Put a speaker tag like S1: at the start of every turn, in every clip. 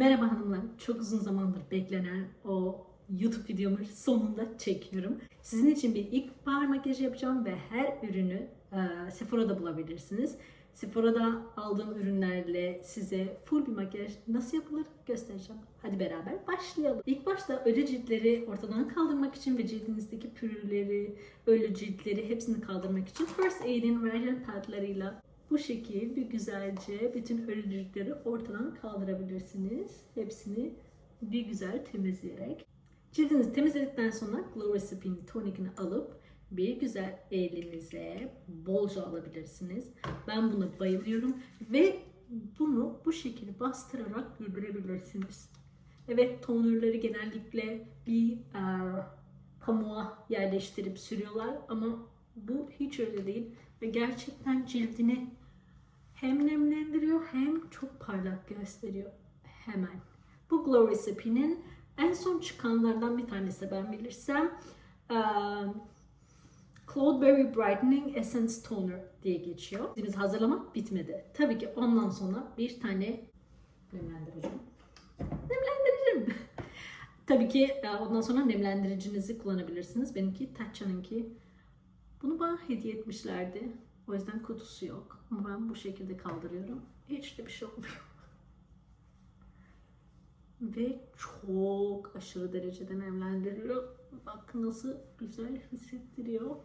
S1: Merhaba hanımlar. Çok uzun zamandır beklenen o YouTube videomu sonunda çekiyorum. Sizin için bir ilkbahar makyajı yapacağım ve her ürünü e, Sephora'da bulabilirsiniz. Sephora'da aldığım ürünlerle size full bir makyaj nasıl yapılır göstereceğim. Hadi beraber başlayalım. İlk başta ölü ciltleri ortadan kaldırmak için ve cildinizdeki pürüzleri, ölü ciltleri hepsini kaldırmak için First Aid'in Radiant Padlarıyla bu şekil bir güzelce bütün ölü ciltleri ortadan kaldırabilirsiniz. Hepsini bir güzel temizleyerek. Cildinizi temizledikten sonra Glow Recipe'nin tonikini alıp bir güzel elinize bolca alabilirsiniz. Ben buna bayılıyorum ve bunu bu şekilde bastırarak güldürebilirsiniz. Evet tonerleri genellikle bir e, pamuğa yerleştirip sürüyorlar ama bu hiç öyle değil ve gerçekten cildini hem nemlendiriyor hem çok parlak gösteriyor hemen. Bu Glow Recipe'nin en son çıkanlardan bir tanesi ben bilirsem eee, Cloudberry Brightening Essence Toner diye geçiyor. Deniz hazırlamak bitmedi. Tabii ki ondan sonra bir tane nemlendireceğim. Nemlendiricim. Tabii ki ondan sonra nemlendiricinizi kullanabilirsiniz. Benimki Tatcha'nınki. Bunu bana hediye etmişlerdi. O yüzden kutusu yok. Ama ben bu şekilde kaldırıyorum. Hiç de bir şey olmuyor. Ve çok aşırı derecede nemlendiriyor. Bak nasıl güzel hissettiriyor.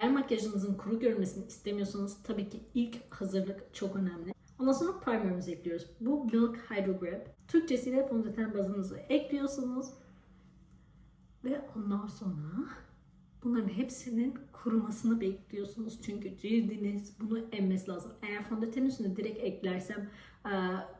S1: Eğer makyajınızın kuru görünmesini istemiyorsanız tabii ki ilk hazırlık çok önemli. Ondan sonra primerimizi ekliyoruz. Bu Milk Hydro Grip. Türkçesiyle fondöten bazınızı ekliyorsunuz. Ve ondan sonra bunların hepsinin kurumasını bekliyorsunuz. Çünkü cildiniz bunu emmesi lazım. Eğer fondötenin üstüne direkt eklersem eee,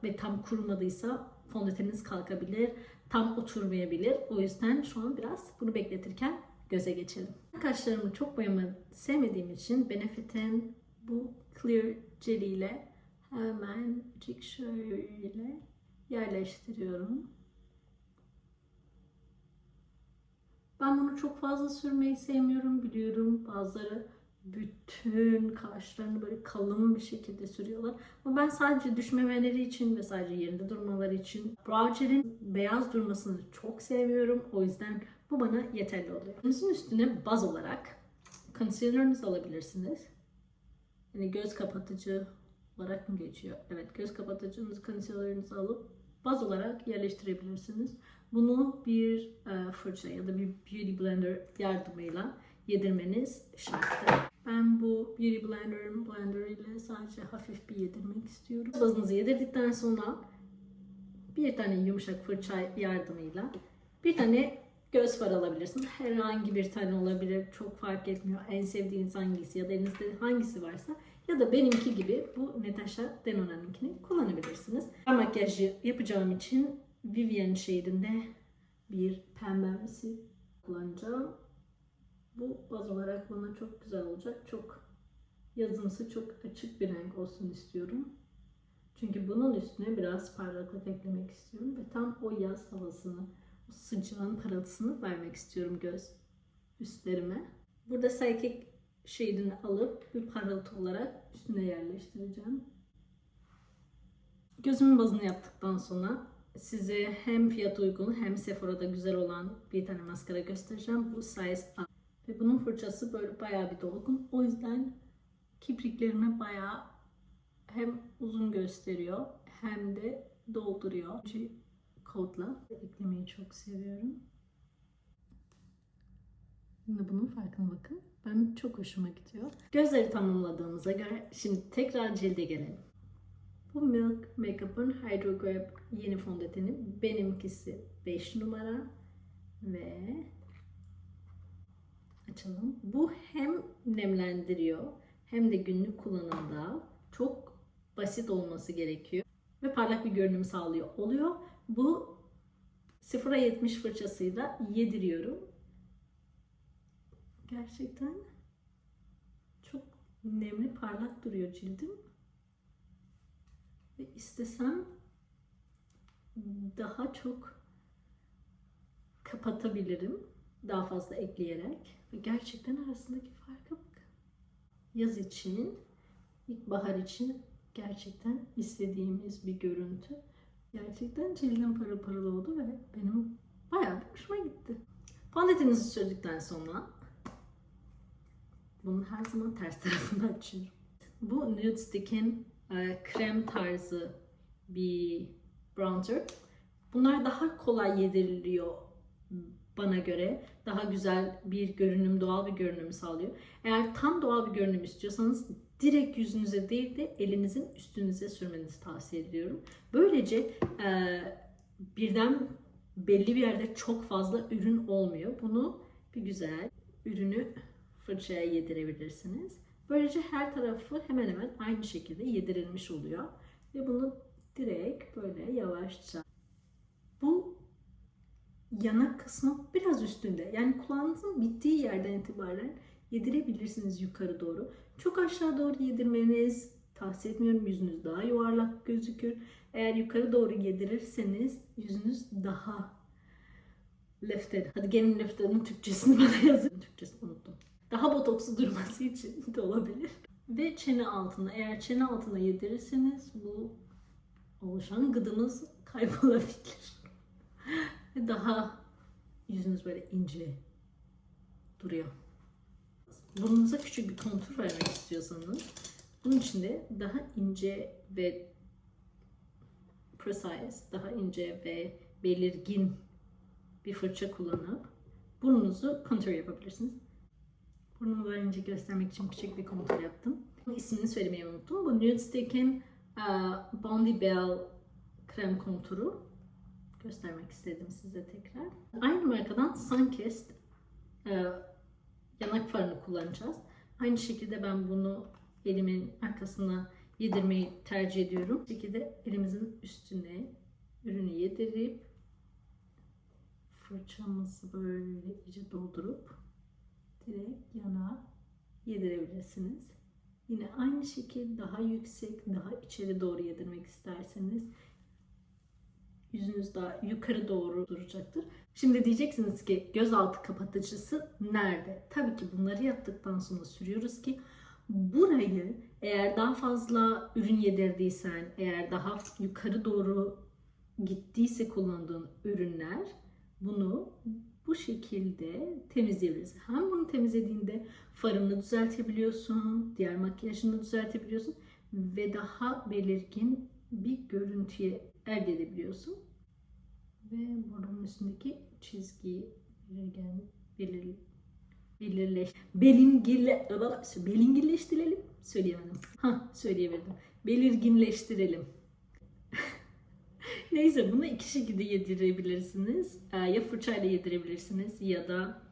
S1: ve tam kurumadıysa fondöteniniz kalkabilir, tam oturmayabilir. O yüzden şu an biraz bunu bekletirken göze geçelim. Kaşlarımı çok boyamayı sevmediğim için Benefit'in bu Clear Gel ile hemen şöyle yerleştiriyorum. Ben bunu çok fazla sürmeyi sevmiyorum biliyorum. Bazıları bütün kaşlarını böyle kalın bir şekilde sürüyorlar. Ama ben sadece düşmemeleri için ve sadece yerinde durmaları için brow beyaz durmasını çok seviyorum. O yüzden bu bana yeterli oluyor. Yüzün üstüne baz olarak concealer'ınızı alabilirsiniz. Yani göz kapatıcı olarak mı geçiyor? Evet göz kapatıcınızı concealer'ınızı alıp baz olarak yerleştirebilirsiniz. Bunu bir e, fırça ya da bir beauty blender yardımıyla yedirmeniz şarttır. Ben bu beauty blender'ın blender ile sadece hafif bir yedirmek istiyorum. Bazınızı yedirdikten sonra bir tane yumuşak fırça yardımıyla bir tane göz farı alabilirsiniz. Herhangi bir tane olabilir. Çok fark etmiyor. En sevdiğiniz hangisi ya da elinizde hangisi varsa ya da benimki gibi bu Natasha Denona'nınkini kullanabilirsiniz. Ben makyajı yapacağım için Vivienne Shade'inde bir pembemsi kullanacağım. Bu baz olarak bana çok güzel olacak. Çok yazımsı, çok açık bir renk olsun istiyorum. Çünkü bunun üstüne biraz parlaklık eklemek istiyorum ve tam o yaz havasını, o sıcağın parıltısını vermek istiyorum göz üstlerime. Burada Psychic Shade'ini alıp bir parıltı olarak üstüne yerleştireceğim. Gözümün bazını yaptıktan sonra size hem fiyat uygun hem Sephora'da güzel olan bir tane maskara göstereceğim. Bu size A. Ve bunun fırçası böyle bayağı bir dolgun. O yüzden kipriklerimi bayağı hem uzun gösteriyor hem de dolduruyor. Çünkü kodla eklemeyi çok seviyorum. Şimdi bunun farkına bakın. Ben çok hoşuma gidiyor. Gözleri tamamladığımıza göre şimdi tekrar cilde gelelim. Bu Milk Makeup'ın Hydro Grip yeni fondöteni. Benimkisi 5 numara ve açalım. Bu hem nemlendiriyor hem de günlük kullanımda çok basit olması gerekiyor ve parlak bir görünüm sağlıyor oluyor. Bu 0'a 70 fırçasıyla yediriyorum. Gerçekten çok nemli parlak duruyor cildim. Ve istesem daha çok kapatabilirim. Daha fazla ekleyerek. Ve gerçekten arasındaki farka bakın. Yaz için, ilkbahar için gerçekten istediğimiz bir görüntü. Gerçekten cildim parıl parıl oldu ve benim bayağı bir hoşuma gitti. Fondöteninizi sürdükten sonra bunu her zaman ters tarafını açıyorum. Bu Nude Stick'in e, krem tarzı bir bronzer. Bunlar daha kolay yediriliyor bana göre. Daha güzel bir görünüm, doğal bir görünüm sağlıyor. Eğer tam doğal bir görünüm istiyorsanız direkt yüzünüze değil de elinizin üstünüze sürmenizi tavsiye ediyorum. Böylece e, birden belli bir yerde çok fazla ürün olmuyor. Bunu bir güzel ürünü fırçaya yedirebilirsiniz. Böylece her tarafı hemen hemen aynı şekilde yedirilmiş oluyor. Ve bunu direkt böyle yavaşça bu yanak kısmı biraz üstünde. Yani kulağınızın bittiği yerden itibaren yedirebilirsiniz yukarı doğru. Çok aşağı doğru yedirmeniz tavsiye etmiyorum. Yüzünüz daha yuvarlak gözükür. Eğer yukarı doğru yedirirseniz yüzünüz daha lifted. Hadi gelin lifted'ın Türkçesini bana yazın. Türkçesini unuttum. Daha botokslu durması için de olabilir. Ve çene altına. Eğer çene altına yedirirseniz bu oluşan gıdımız kaybolabilir. Ve daha yüzünüz böyle ince duruyor. Burnunuza küçük bir kontur vermek istiyorsanız bunun için de daha ince ve precise, daha ince ve belirgin bir fırça kullanıp burnunuzu kontur yapabilirsiniz. Burnumu daha ince göstermek için küçük bir kontur yaptım. İsmini söylemeyi unuttum. Bu Nude Stick'in uh, Bondi Bell krem konturu göstermek istedim size tekrar. Aynı markadan Sunkist e, yanak farını kullanacağız. Aynı şekilde ben bunu elimin arkasına yedirmeyi tercih ediyorum. Bu şekilde elimizin üstüne ürünü yedirip fırçamızı böyle iyice doldurup direkt yana yedirebilirsiniz. Yine aynı şekilde daha yüksek, daha içeri doğru yedirmek isterseniz yüzünüz daha yukarı doğru duracaktır. Şimdi diyeceksiniz ki gözaltı kapatıcısı nerede? Tabii ki bunları yaptıktan sonra sürüyoruz ki burayı eğer daha fazla ürün yedirdiysen, eğer daha yukarı doğru gittiyse kullandığın ürünler bunu bu şekilde temizleyebilirsin. Hem bunu temizlediğinde farını düzeltebiliyorsun, diğer makyajını düzeltebiliyorsun ve daha belirgin bir görüntüye elde edebiliyorsun. Ve burnun üstündeki çizgiyi belirgen, belir, belirleş, belingirle, belingirleştirelim. Söyleyemedim. Ha söyleyebildim. Belirginleştirelim. Neyse bunu iki şekilde yedirebilirsiniz. Ee, Ya fırçayla yedirebilirsiniz ya da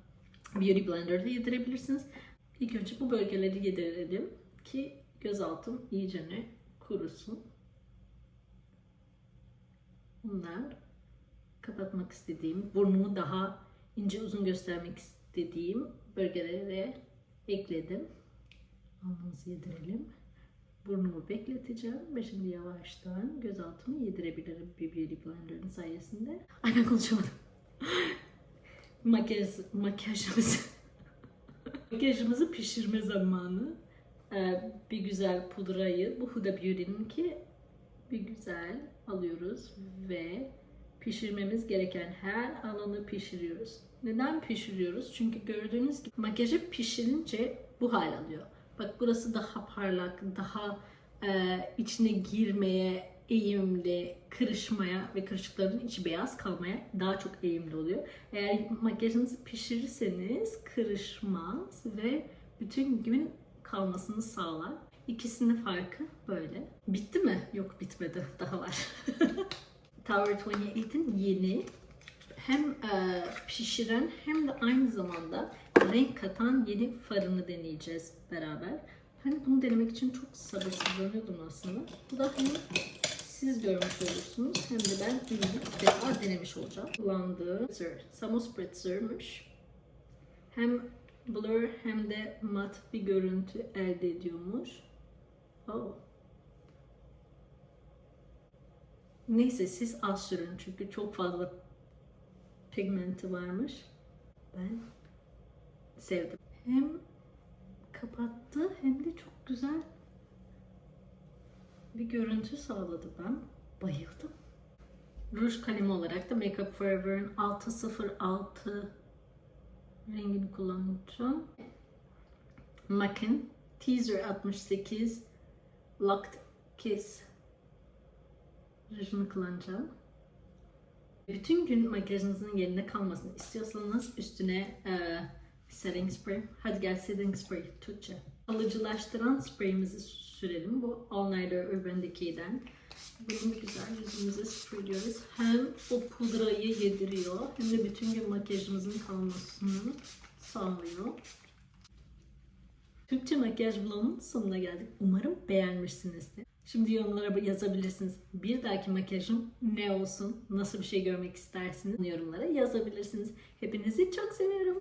S1: Beauty Blender'da yedirebilirsiniz. İlk önce bu bölgeleri yedirelim ki gözaltım iyicene kurusun. Bunlar kapatmak istediğim, burnumu daha ince uzun göstermek istediğim bölgelere ekledim. Alnımızı yedirelim. Burnumu bekleteceğim ve şimdi yavaştan gözaltımı yedirebilirim bir Beauty Blender'ın sayesinde. Aynen konuşamadım. Makyaj, makyajımızı makyajımızı pişirme zamanı. Ee, bir güzel pudrayı, bu Huda Beauty'nin ki bir güzel alıyoruz ve pişirmemiz gereken her alanı pişiriyoruz. Neden pişiriyoruz? Çünkü gördüğünüz gibi makyajı pişirince bu hal alıyor. Bak burası daha parlak, daha e, içine girmeye eğimli, kırışmaya ve kırışıkların içi beyaz kalmaya daha çok eğimli oluyor. Eğer makyajınızı pişirirseniz kırışmaz ve bütün gün kalmasını sağlar. İkisinin farkı böyle. Bitti mi? Yok bitmedi. Daha var. Tower 28'in yeni hem e, pişiren hem de aynı zamanda renk katan yeni farını deneyeceğiz beraber. Hani bunu denemek için çok sabırsızlanıyordum aslında. Bu da hem siz görmüş olursunuz hem de ben ilk defa denemiş olacağım. Kullandığı spritzer, Samo Spritzer'mış. Hem blur hem de mat bir görüntü elde ediyormuş. Oh. Neyse siz az sürün çünkü çok fazla pigmenti varmış. Ben sevdim. Hem kapattı hem de çok güzel bir görüntü sağladı. Ben bayıldım. Ruj kalemi olarak da Make Up Forever'ın 606 rengini kullanacağım. MAC'in Teaser 68 Locked Kiss rujunu kullanacağım. Bütün gün makyajınızın yerinde kalmasını istiyorsanız üstüne e, setting spray. Hadi gel setting spray Türkçe. Alıcılaştıran sprayimizi sürelim. Bu All Nighter Urban Decay'den. Bunu güzel yüzümüze sprayliyoruz. Hem o pudrayı yediriyor hem de bütün gün makyajımızın kalmasını sağlıyor. Türkçe makyaj vlogunun sonuna geldik. Umarım beğenmişsinizdir. Şimdi yorumlara yazabilirsiniz. Bir dahaki makyajım ne olsun? Nasıl bir şey görmek istersiniz? Yorumlara yazabilirsiniz. Hepinizi çok seviyorum.